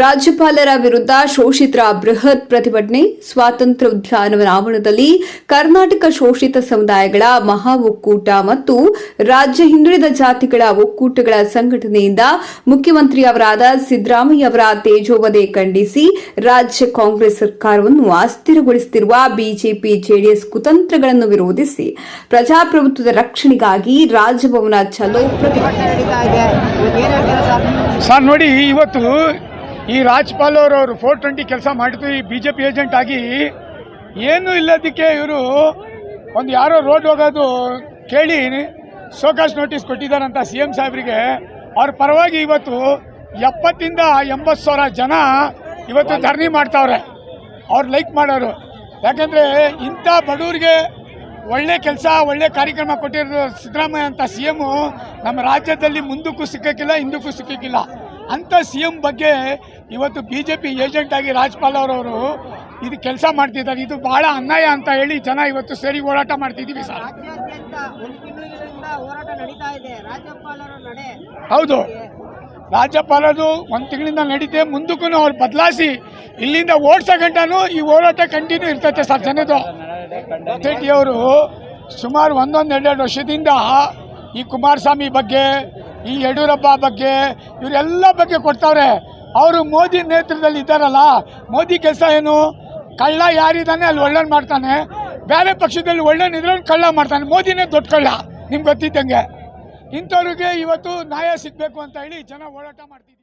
ರಾಜ್ಯಪಾಲರ ವಿರುದ್ಧ ಶೋಷಿತರ ಬೃಹತ್ ಪ್ರತಿಭಟನೆ, ಸ್ವಾತಂತ್ರ್ಯ ಉದ್ಯಾನವನ ಆವರಣದಲ್ಲಿ ಕರ್ನಾಟಕ ಶೋಷಿತ ಸಮುದಾಯಗಳ ಮಹಾ ಒಕ್ಕೂಟ ಮತ್ತು ರಾಜ್ಯ ಹಿಂದುಳಿದ ಜಾತಿಗಳ ಒಕ್ಕೂಟಗಳ ಸಂಘಟನೆಯಿಂದ ಮುಖ್ಯಮಂತ್ರಿಯವರಾದ ಸಿದ್ದರಾಮಯ್ಯ ಅವರ ತೇಜೋವಧೆ ಖಂಡಿಸಿ ರಾಜ್ಯ ಕಾಂಗ್ರೆಸ್ ಸರ್ಕಾರವನ್ನು ಅಸ್ಥಿರಗೊಳಿಸುತ್ತಿರುವ ಬಿಜೆಪಿ, ಜೆಡಿಎಸ್ ಕುತಂತ್ರಗಳನ್ನು ವಿರೋಧಿಸಿ ಪ್ರಜಾಪ್ರಭುತ್ವದ ರಕ್ಷಣೆಗಾಗಿ ರಾಜಭವನ ಚಲೋ ಪ್ರತಿಭಟನೆ ಸರ್, ನೋಡಿ, ಇವತ್ತು ಈ ರಾಜ್ಪಾಲ್ ಅವರು ಫೋರ್ ಟ್ವೆಂಟಿ ಕೆಲಸ ಮಾಡಿದ್ರು, ಈ ಬಿ ಜೆ ಪಿ ಏಜೆಂಟ್ ಆಗಿ ಏನೂ ಇಲ್ಲದಕ್ಕೆ ಇವರು ಒಂದು ಯಾರೋ ರೋಡ್ ಹೋಗೋದು ಕೇಳಿ ಸೋಕಾಸ್ ನೋಟಿಸ್ ಕೊಟ್ಟಿದ್ದಾರಂತ ಸಿ ಎಂ ಸಾಹೇಬರಿಗೆ. ಅವ್ರ ಪರವಾಗಿ ಇವತ್ತು ಎಪ್ಪತ್ತಿಂದ ಎಂಬತ್ತು ಸಾವಿರ ಜನ ಇವತ್ತು ಧರಣಿ ಮಾಡ್ತಾವ್ರೆ. ಅವ್ರು ಲೈಕ್ ಮಾಡೋರು. ಯಾಕಂದರೆ ಇಂಥ ಬಡವ್ರಿಗೆ ಒಳ್ಳೆ ಕೆಲಸ, ಒಳ್ಳೆ ಕಾರ್ಯಕ್ರಮ ಕೊಟ್ಟಿರೋ ಸಿದ್ದರಾಮಯ್ಯ ಅಂತ ಸಿ ಎಮ್ಮು ನಮ್ಮ ರಾಜ್ಯದಲ್ಲಿ ಮುಂದಕ್ಕೂ ಸಿಕ್ಕಕ್ಕಿಲ್ಲ, ಹಿಂದಕ್ಕೂ ಸಿಕ್ಕಕ್ಕಿಲ್ಲ. ಅಂಥ ಸಿ ಎಂ ಬಗ್ಗೆ ಇವತ್ತು ಬಿ ಜೆ ಪಿ ಏಜೆಂಟ್ ಆಗಿ ರಾಜ್ಪಾಲ್ ಅವರವರು ಇದು ಕೆಲಸ ಮಾಡ್ತಿದ್ದಾರೆ. ಇದು ಭಾಳ ಅನ್ಯಾಯ ಅಂತ ಹೇಳಿ ಜನ ಇವತ್ತು ಸೇರಿ ಹೋರಾಟ ಮಾಡ್ತಿದ್ದೀವಿ ಸರ್. ಹೌದು. ರಾಜ್ಯಪಾಲರು ಒಂದು ತಿಂಗಳಿಂದ ನಡೀತೆ ಮುಂದಕ್ಕೂ ಅವ್ರು ಬದಲಾಯಿಸಿ ಇಲ್ಲಿಂದ ಓಡ್ಸೋ ಗಂಟನೂ ಈ ಹೋರಾಟ ಕಂಟಿನ್ಯೂ ಇರ್ತೈತೆ ಸರ್ ಜನದು ಅವರು ಸುಮಾರು ಒಂದೊಂದು ಎರಡೆರಡು ವರ್ಷದಿಂದ ಈ ಕುಮಾರಸ್ವಾಮಿ ಬಗ್ಗೆ ಈ ಯಡಿಯೂರಪ್ಪ ಬಗ್ಗೆ, ಇವರೆಲ್ಲ ಬಗ್ಗೆ ಕೊಡ್ತಾವ್ರೆ. ಅವರು ಮೋದಿ ನೇತೃತ್ವದಲ್ಲಿ ಇದ್ದಾರಲ್ಲ, ಮೋದಿ ಕೆಲಸ ಏನು? ಕಳ್ಳ ಯಾರಿದ್ದಾನೆ, ಅಲ್ಲಿ ಒಳ್ಳೆನ್ ಮಾಡ್ತಾನೆ. ಬೇರೆ ಪಕ್ಷದಲ್ಲಿ ಒಳ್ಳೆನ್ ಇದ್ರೆ ಕಳ್ಳ ಮಾಡ್ತಾನೆ. ಮೋದಿನೇ ದೊಡ್ಡ ಕಳ್ಳ, ನಿಮ್ಗೆ ಗೊತ್ತಿದ್ದಂಗೆ. ಇಂಥವ್ರಿಗೆ ಇವತ್ತು ನ್ಯಾಯ ಸಿಗಬೇಕು ಅಂತ ಹೇಳಿ ಜನ ಹೋರಾಟ ಮಾಡ್ತಿದ್ದೀವಿ